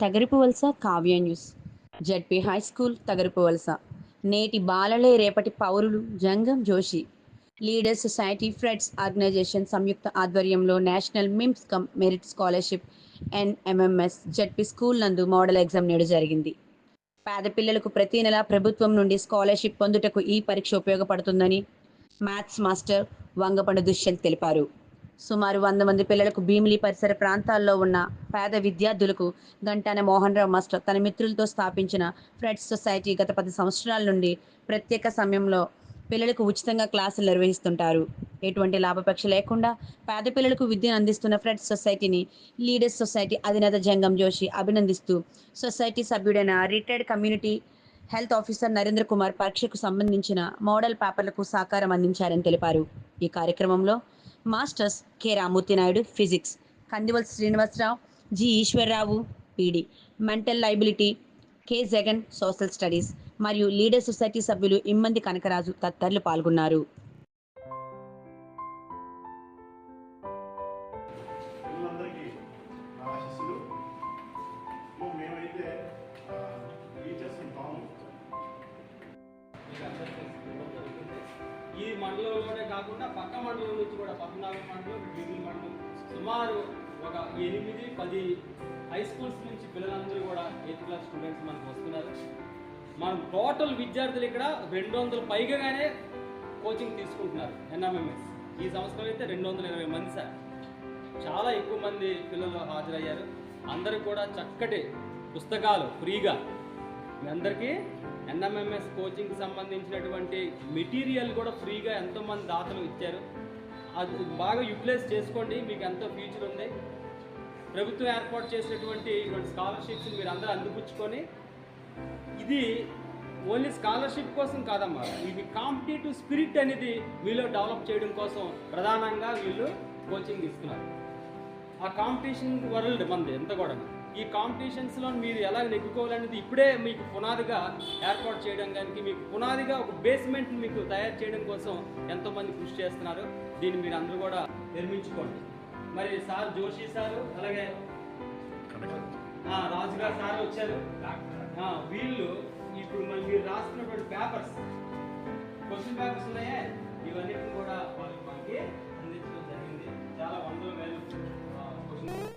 Tagarapuvalasa Kavya news. ZP high school Tagarapuvalasa నేటి బాలలే రేపటి పౌరులు Jangam Joshi. Leaders society friends organisation సంయుక్త ఆధ్వర్యంలో national means cum merit scholarship NMMS ZP school నందు model exam నేడు జరిగింది. పేద పిల్లలకు ప్రతి నెల ప్రభుత్వం నుండి స్కాలర్షిప్ పొందుటకు ఈ పరీక్ష ఉపయోగపడుతుందని మ్యాథ్స్ మాస్టర్ వంగపండు దుష్యంత్ తెలిపారు. సుమారు వంద మంది పిల్లలకు భీమిలి పరిసర ప్రాంతాల్లో ఉన్న పేద విద్యార్థులకు గంటాన మోహన్ రావు మాస్టర్ తన మిత్రులతో స్థాపించిన ఫ్రెడ్స్ సొసైటీ గత పది సంవత్సరాల నుండి ప్రత్యేక సమయంలో పిల్లలకు ఉచితంగా క్లాసులు నిర్వహిస్తుంటారు. ఎటువంటి లాభపేక్ష లేకుండా పేద పిల్లలకు విద్యను అందిస్తున్న ఫ్రెడ్స్ సొసైటీని లీడర్స్ సొసైటీ అధినేత జంగం జోషి అభినందిస్తూ society సభ్యుడైన retired community health officer Narendra Kumar పరీక్షకు సంబంధించిన మోడల్ పేపర్లకు సహకారం అందించారని తెలిపారు. ఈ కార్యక్రమంలో masters K Ramurthy Naidu physics. Kandival Srinivasarao G Eswararao PD. Mental ability K Jagan social studies. మరియు లీడర్ సొసైటీ సభ్యులు ఇమ్మంది కనకరాజు తదితరులు పాల్గొన్నారు. ఈ మండలంలోనే కాకుండా పక్క మండలం నుంచి కూడా పద్నాలుగు మండలం మిగిలిన మండలం సుమారు ఒక ఎనిమిది పది హై స్కూల్స్ నుంచి పిల్లలందరూ కూడా ఎయిత్ క్లాస్ స్టూడెంట్స్ మనకు వస్తున్నారు. మనం టోటల్ విద్యార్థులు ఇక్కడ రెండు వందల పైగానే కోచింగ్ తీసుకుంటున్నారు ఎన్ఎంఎంఎస్ ఈ సంవత్సరం అయితే రెండు వందల ఇరవై మంది సార్. చాలా ఎక్కువ మంది పిల్లలు హాజరయ్యారు. అందరూ కూడా చక్కటి పుస్తకాలు ఫ్రీగా మీ అందరికీ ఎన్ఎంఎంఎస్ కోచింగ్కి సంబంధించినటువంటి మెటీరియల్ కూడా ఫ్రీగా ఎంతోమంది దాతలు ఇచ్చారు. అది బాగా యూటిలైజ్ చేసుకోండి మీకు ఎంతో ఫ్యూచర్ ఉంది. ప్రభుత్వం ఏర్పాటు చేసినటువంటి ఇటువంటి స్కాలర్షిప్స్ మీరు అందరూ అందిపుచ్చుకొని ఇది ఓన్లీ స్కాలర్షిప్ కోసం కాదమ్మా ఇది కాంపిటేటివ్ స్పిరిట్ అనేది వీళ్ళు డెవలప్ చేయడం కోసం ప్రధానంగా వీళ్ళు కోచింగ్ ఇస్తున్నారు. ఆ కాంపిటీషన్ వరల్డ్ మనది ఎంత కూడా ఈ కాంపిటీషన్స్లో మీరు ఎలా నెగ్గుకోవాలనేది ఇప్పుడే మీకు పునాదిగా ఏర్పాటు చేయడం కానీ మీకు పునాదిగా ఒక బేస్మెంట్ మీకు తయారు చేయడం కోసం ఎంతోమంది కృషి చేస్తున్నారు. దీన్ని మీరు అందరూ కూడా నిర్మించుకోండి. మరి సార్ జోషి సారు అలాగే రాజుగారు సార్ వచ్చారు. వీళ్ళు ఇప్పుడు మరి మీరు రాస్తున్నటువంటి పేపర్స్ క్వశ్చన్ పేపర్స్ ఉన్నాయే? ఇవన్నీ కూడా